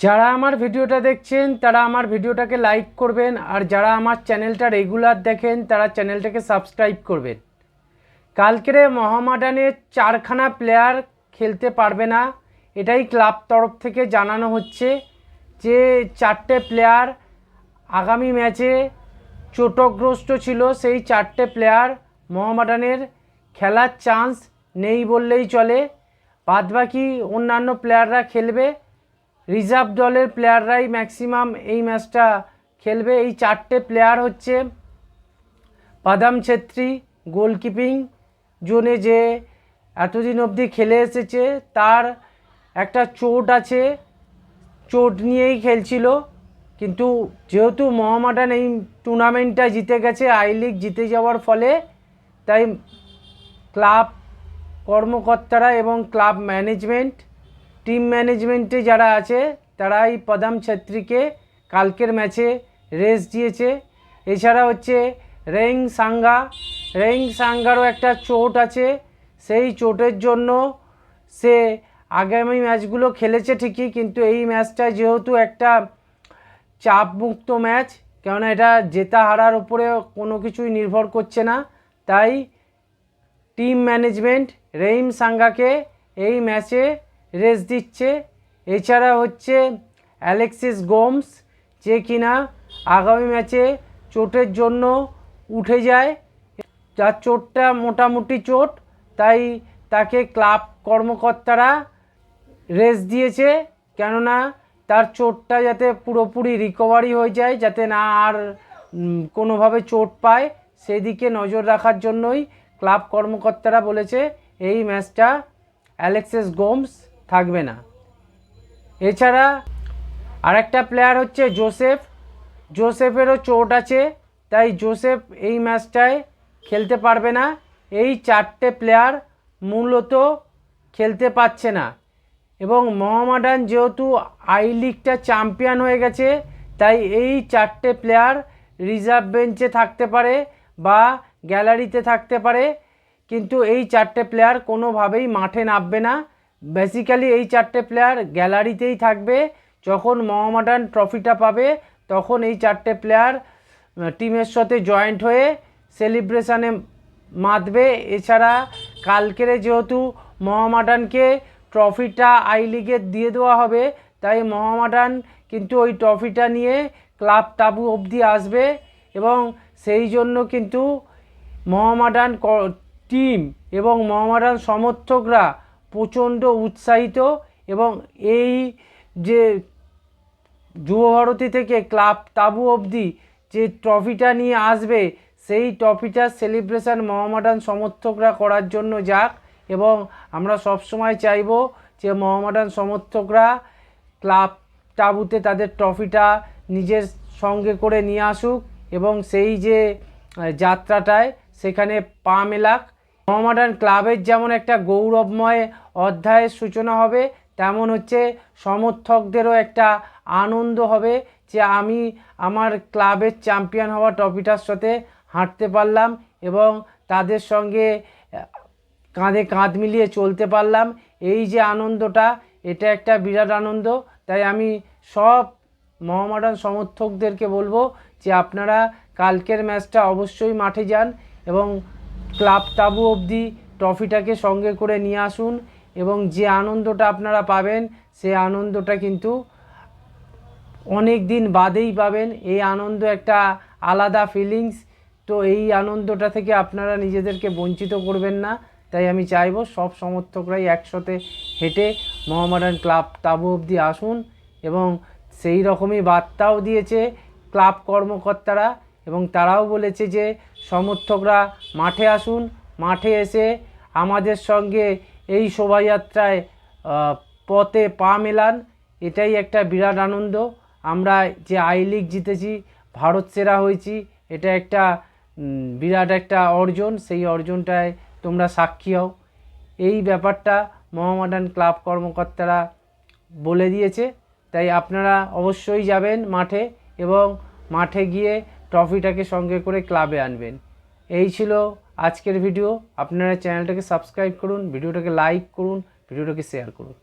যারা আমার ভিডিওটা দেখছেন, তারা আমার ভিডিওটাকে লাইক করবেন, আর যারা আমার চ্যানেলটা রেগুলার দেখেন, তারা চ্যানেলটাকে সাবস্ক্রাইব করবেন। কালকেরে মহামাডানের চারখানা প্লেয়ার খেলতে পারবে না, এটাই ক্লাব তরফ থেকে জানানো হচ্ছে যে চারটে প্লেয়ার আগামী ম্যাচে চোটগ্রস্ত ছিল, সেই চারটে প্লেয়ার মোহামেডানের খেলার চান্স নেই বললেই চলে। বাদবাকি অন্যান্য প্লেয়াররা খেলবে রিজার্ভ দলের প্লেয়াররাই ম্যাক্সিমাম এই ম্যাচটা খেলবে। এই চারটে প্লেয়ার হচ্ছে বাদাম ছেত্রী, গোলকিপিং, জোনে যে এতদিন অবধি খেলে এসেছে, তার একটা চোট আছে। চোট নিয়েই খেলছিল। কিন্তু যেহেতু মোহামেডান এই টুর্নামেন্টটা জিতে গেছে, আই লিগ জিতে যাওয়ার ফলে, তাই ক্লাব কর্মকর্তারা এবং ক্লাব ম্যানেজমেন্ট টিম ম্যানেজমেন্টে যারা আছে তারা এই পদাম ছেত্রীকে কালকের ম্যাচে রেস্ট দিয়েছে। এছাড়া হচ্ছে রেং সাঙ্গা। রেং সাঙ্গারও একটা চোট আছে। সেই চোটের জন্য সে আগামী ম্যাচগুলো খেলেছে ঠিকই, কিন্তু এই ম্যাচটা যেহেতু একটা চাপমুক্ত ম্যাচ, কেননা এটা জেতা হারার উপরে কোনো কিছুই নির্ভর করছে না। তাই টিম ম্যানেজমেন্ট রেইম সাঙ্গাকে এই ম্যাচে রেস্ট দিচ্ছে। এছাড়া হচ্ছে অ্যালেক্সিস গোমস, যে কিনা আগামী ম্যাচে চোটের জন্য উঠে যায়। যার চোটটা মোটামুটি চোট, তাই তাকে ক্লাব কর্মকর্তারা রেস্ট দিয়েছে। কেননা তার চোটটা যাতে পুরোপুরি রিকভারি হয়ে যায়, যাতে না আর কোনোভাবে চোট পায়, সেদিকে নজর রাখার জন্যই ক্লাব কর্মকর্তারা বলেছে, এই ম্যাচটা অ্যালেক্সেস গোমস থাকবে না। এছাড়া আরেকটা প্লেয়ার হচ্ছে জোসেফ জোসেফেরও চোট আছে, তাই জোসেফ এই ম্যাচটায় খেলতে পারবে না। এই চারটে প্লেয়ার মূলত খেলতে পারছে না। এবং মোহামেডান যেহেতু আই লিগটা চ্যাম্পিয়ন হয়ে গেছে, তাই এই চারটে প্লেয়ার রিজার্ভ বেঞ্চে থাকতে পারে বা গ্যালারিতে থাকতে পারে। কিন্তু এই চারটে প্লেয়ার কোনোভাবেই মাঠে নামবে না। বেসিক্যালি এই চারটে প্লেয়ার গ্যালারিতেই থাকবে। যখন মোহামেডান ট্রফিটা পাবে, তখন এই চারটে প্লেয়ার টিমের সাথে জয়েন্ট হয়ে সেলিব্রেশানে মাতবে। এছাড়া কালকেরে যেহেতু মোহামেডানকে ট্রফিটা আই লিগে দিয়ে দেওয়া হবে, তাই মোহামেডান কিন্তু ওই ট্রফিটা নিয়ে ক্লাব টাবু অবধি আসবে এবং সেই জন্য কিন্তু মোহামেডান টিম এবং মোহামেডান সমর্থকরা প্রচণ্ড উৎসাহিত এবং এই যে যুবভারতী থেকে ক্লাব তাবু অবধি যে ট্রফিটা নিয়ে আসবে, সেই ট্রফিটার সেলিব্রেশন মোহামেডান সমর্থকরা করার জন্য যাক এবং আমরা সবসময় চাইব যে মোহামেডান সমর্থকরা ক্লাব তাবুতে তাদের ট্রফিটা নিজের সঙ্গে করে নিয়ে আসুক এবং সেই যে যাত্রাটায় সেখানে পা মেলাক মোহামেডান ক্লাবের যেমন একটা গৌরবময় অধ্যায়ের সূচনা হবে, তেমন হচ্ছে সমর্থকদেরও একটা আনন্দ হবে যে আমি আমার ক্লাবের চ্যাম্পিয়ন হওয়া ট্রফিটার সাথে হাঁটতে পারলাম এবং তাদের সঙ্গে কাঁধে কাঁধ মিলিয়ে চলতে পারলাম। এই যে আনন্দটা, এটা একটা বিরাট আনন্দ। তাই আমি সব মোহামেডান সমর্থকদেরকে বলব যে আপনারা কালকের ম্যাচটা অবশ্যই মাঠে যান এবং ক্লাব তাবু অবধি ট্রফিটাকে সঙ্গে করে নিয়ে আসুন এবং যে আনন্দটা আপনারা পাবেন, সে আনন্দটা কিন্তু অনেক দিন বাদেই পাবেন। এই আনন্দ একটা আলাদা ফিলিংস তো এই আনন্দটা থেকে আপনারা নিজেদেরকে বঞ্চিত করবেন না। তাই আমি চাইব সব সমর্থকরাই একসাথে হেঁটে মোহামেডান ক্লাব তাবু অবধি আসুন এবং সেই রকমই বার্তাও দিয়েছে ক্লাব কর্মকর্তারা এবং তারাও বলেছে যে সমর্থকরা মাঠে আসুন, মাঠে এসে আমাদের সঙ্গে এই শোভাযাত্রায় পথে পা মেলান। এটাই একটা বিরাট আনন্দ। আমরা যে আই লিগ জিতেছি, ভারত সেরা হয়েছি, এটা একটা বিরাট একটা অর্জন। সেই অর্জনটায় তোমরা সাক্ষী হও। এই ব্যাপারটা মোহামেডান ক্লাব কর্মকর্তারা বলে দিয়েছে। তাই আপনারা অবশ্যই যাবেন মাঠে এবং মাঠে গিয়ে ট্রফিটাকে সঙ্গে করে ক্লাবে আনবেন। এই ছিল আজকের ভিডিও। আপনারা চ্যানেলটাকে সাবস্ক্রাইব করুন, ভিডিওটাকে লাইক করুন, ভিডিওটাকে শেয়ার করুন।